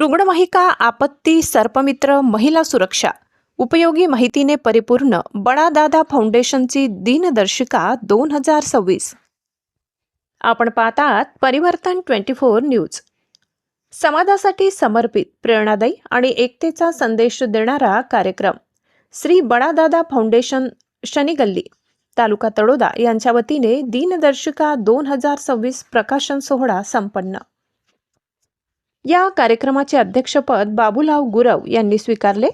रुग्णवाहिका आपत्ती सर्पमित्र महिला सुरक्षा. उपयोगी माहितीने परिपूर्ण बडादादा फाउंडेशनची दिनदर्शिका दोन हजार सव्वीस. आपण पाहतात परिवर्तन ट्वेंटी फोर न्यूज. समाजासाठी समर्पित प्रेरणादायी आणि एकतेचा संदेश देणारा कार्यक्रम. श्री बडादादा फाउंडेशन शनिगल्ली. तालुका तळोदा यांच्या वतीने दिनदर्शिका दोन हजार सव्वीस प्रकाशन सोहळा संपन्न. या कार्यक्रमाचे अध्यक्षपद बाबूलाव गुरव यांनी स्वीकारले.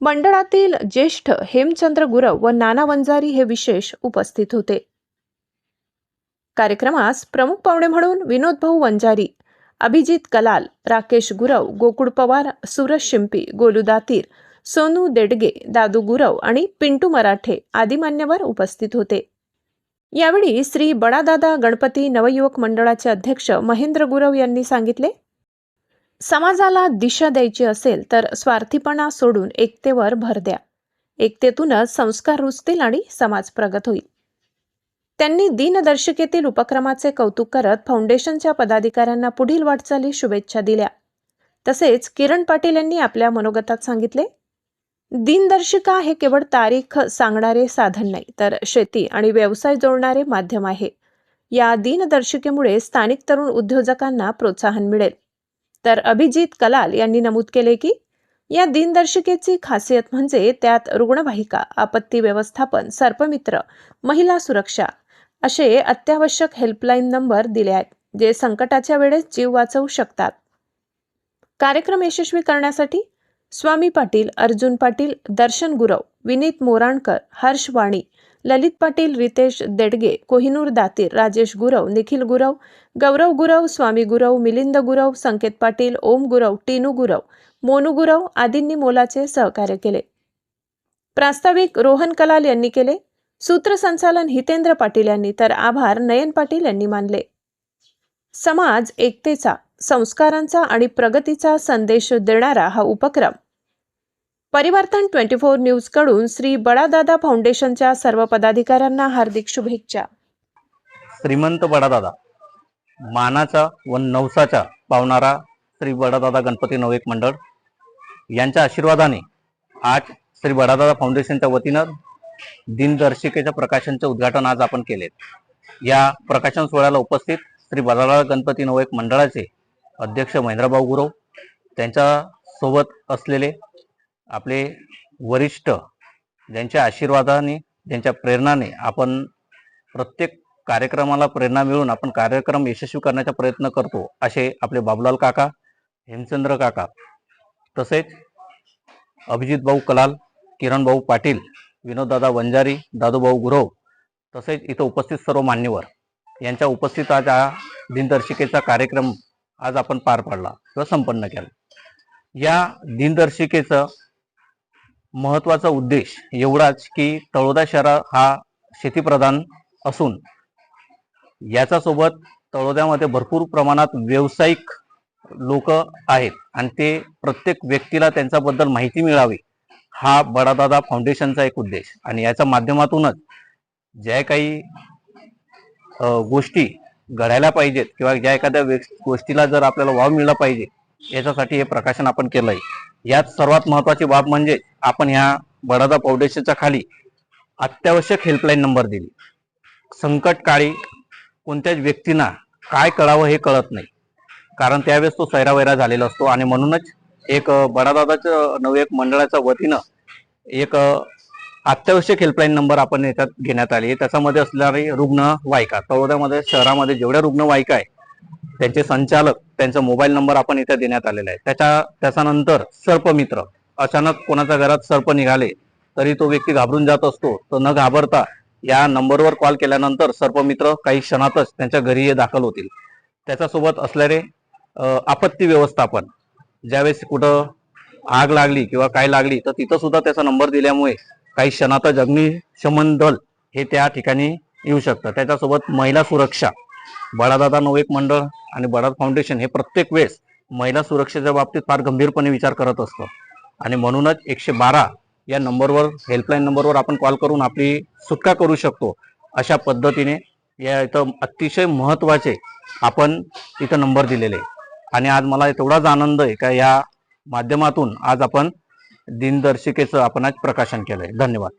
मंडळातील ज्येष्ठ हेमचंद्र गुरव व नाना वंजारी हे विशेष उपस्थित होते. कार्यक्रमास प्रमुख पाहुणे म्हणून विनोदभाऊ वंजारी अभिजित कलाल राकेश गुरव गोकुळ पवार सुरज शिंपी गोलू दातीर सोनू देडगे दादू गुरव आणि पिंटू मराठे आदी मान्यवर उपस्थित होते. यावेळी श्री बडादादा गणपती नवयुवक मंडळाचे अध्यक्ष महेंद्र गुरव यांनी सांगितले. समाजाला दिशा द्यायची असेल तर स्वार्थीपणा सोडून एकतेवर भर द्या. एकतेतूनच संस्कार रुजतील आणि समाज प्रगत होईल. त्यांनी दिनदर्शिकेतील उपक्रमाचे कौतुक करत फाउंडेशनच्या पदाधिकाऱ्यांना पुढील वाटचाली शुभेच्छा दिल्या. तसेच किरण पाटील यांनी आपल्या मनोगतात सांगितले दिनदर्शिका हे केवळ तारीख सांगणारे साधन नाही तर शेती आणि व्यवसाय जोडणारे माध्यम आहे. या दिनदर्शिकेमुळे स्थानिक तरुण उद्योजकांना प्रोत्साहन मिळेल. तर अभिजित कलाल यांनी नमूद केले की या दिनदर्शिकेची खासियत म्हणजे त्यात रुग्णवाहिका आपत्ती व्यवस्थापन सर्पमित्र महिला सुरक्षा असे अत्यावश्यक हेल्पलाईन नंबर दिले आहेत जे संकटाच्या वेळेस जीव वाचवू शकतात. कार्यक्रम यशस्वी करण्यासाठी स्वामी पाटील अर्जुन पाटील दर्शन गुरव विनीत मोराणकर हर्ष वाणी ललित पाटील रितेश देडगे कोहिनूर दातीर राजेश गुरव निखिल गुरव गौरव गुरव स्वामी गुरव मिलिंद गुरव संकेत पाटील ओम गुरव टीनू गुरव मोनू गुरव आदींनी मोलाचे सहकार्य केले. प्रास्ताविक रोहन कलाल यांनी केले. सूत्रसंचालन हितेंद्र पाटील यांनी तर आभार नयन पाटील यांनी मानले. समाज एकतेचा संस्कारांचा आणि प्रगतीचा संदेश देणारा हा उपक्रम परिवर्तन ट्वेंटी फोर न्यूजकडून श्री बडादादा फाउंडेशनच्या सर्व पदाधिकाऱ्यांना हार्दिक शुभेच्छा. श्रीमंत बडादादा मानाचा व नवसाचा पावणारा श्री बडादादा गणपती नववेक मंडळ यांच्या आशीर्वादाने आज श्री बडादादा फाउंडेशनच्या वतीनं दिनदर्शिकेच्या प्रकाशनचे उद्घाटन आज आपण केले या प्रकाशन सोहळ्याला उपस्थित श्री बडादादा गणपती नववेक मंडळाचे अध्यक्ष महेंद्रभाऊ गुरव त्यांच्यासोबत असलेले आपले वरिष्ठ ज्यांच्या आशीर्वादाने ज्यांच्या प्रेरणाने आपण प्रत्येक कार्यक्रमाला प्रेरणा मिळून आपण कार्यक्रम यशस्वी करण्याचा प्रयत्न करतो असे आपले बाबुलाल काका हेमचंद्र काका तसेच अभिजित भाऊ कलाल किरण भाऊ पाटील विनोददादा वंजारी दादूभाऊ गुरव तसेच इथं उपस्थित सर्व मान्यवर यांच्या उपस्थित आज हा दिनदर्शिकेचा कार्यक्रम आज आपण पार पाडला किंवा संपन्न केला. या दिनदर्शिकेचं महत्त्वाचा उद्देश एवढाच की तळोदा शहर हा शेतीप्रधान असून याच्यासोबत तळोद्यामध्ये भरपूर प्रमाणात व्यावसायिक लोक आहेत आणि ते प्रत्येक व्यक्तीला त्यांच्याबद्दल माहिती मिळावी हा बडादादा फाउंडेशनचा एक उद्देश. आणि याच्या माध्यमातूनच ज्या काही गोष्टी घडायला पाहिजेत किंवा ज्या एखाद्या व्यक्- गोष्टीला जर आपल्याला वाव मिळला पाहिजे याच्यासाठी हे प्रकाशन आपण केलंय. यात सर्वात महत्वाची बाब म्हणजे आपण ह्या बडादा फाउंडेशनच्या खाली अत्यावश्यक हेल्पलाईन नंबर दिली. संकट काळी कोणत्याच व्यक्तींना काय कळावं हे कळत नाही. कारण त्यावेळेस तो सैरावैरा झालेला असतो आणि म्हणूनच एक बडादादाच्या बडादादाचं नवे एक मंडळाच्या वतीनं एक अत्यावश्यक हेल्पलाईन नंबर आपण याच्यात घेण्यात आली. त्याच्यामध्ये असणारी रुग्णवाहिका तळोद्यामध्ये शहरामध्ये जेवढ्या रुग्णवाहिका आहे त्यांचे संचालक त्यांचा मोबाईल नंबर आपण इथे देण्यात आलेला आहे. त्याच्या त्याच्यानंतर सर्पमित्र. अचानक कोणाच्या घरात सर्प निघाले तरी तो व्यक्ती घाबरून जात असतो. तर न घाबरता या नंबरवर कॉल केल्यानंतर सर्पमित्र काही क्षणातच त्यांच्या घरी हे दाखल होतील. त्याच्यासोबत असणारे आपत्ती व्यवस्थापन. ज्यावेळेस कुठं आग लागली किंवा काय लागली तर तिथं सुद्धा त्याचा नंबर दिल्यामुळे काही क्षणातच अग्निशमन दल हे त्या ठिकाणी येऊ शकतं. त्याच्यासोबत महिला सुरक्षा. बडादादा नवएक मंडळ आणि बडाद फाउंडेशन हे प्रत्येक वेळेस महिला सुरक्षेच्या बाबतीत फार गंभीरपणे विचार करत असतं. आणि म्हणूनच एकशे बारा या नंबरवर हेल्पलाईन नंबरवर आपण कॉल करून आपली सुटका करू शकतो. अशा पद्धतीने या इथं अतिशय महत्त्वाचे आपण इथं नंबर दिलेले. आणि आज मला तेवढाच आनंद आहे का या माध्यमातून आज आपण दिनदर्शिकेचं आपण आज प्रकाशन केलं आहे धन्यवाद.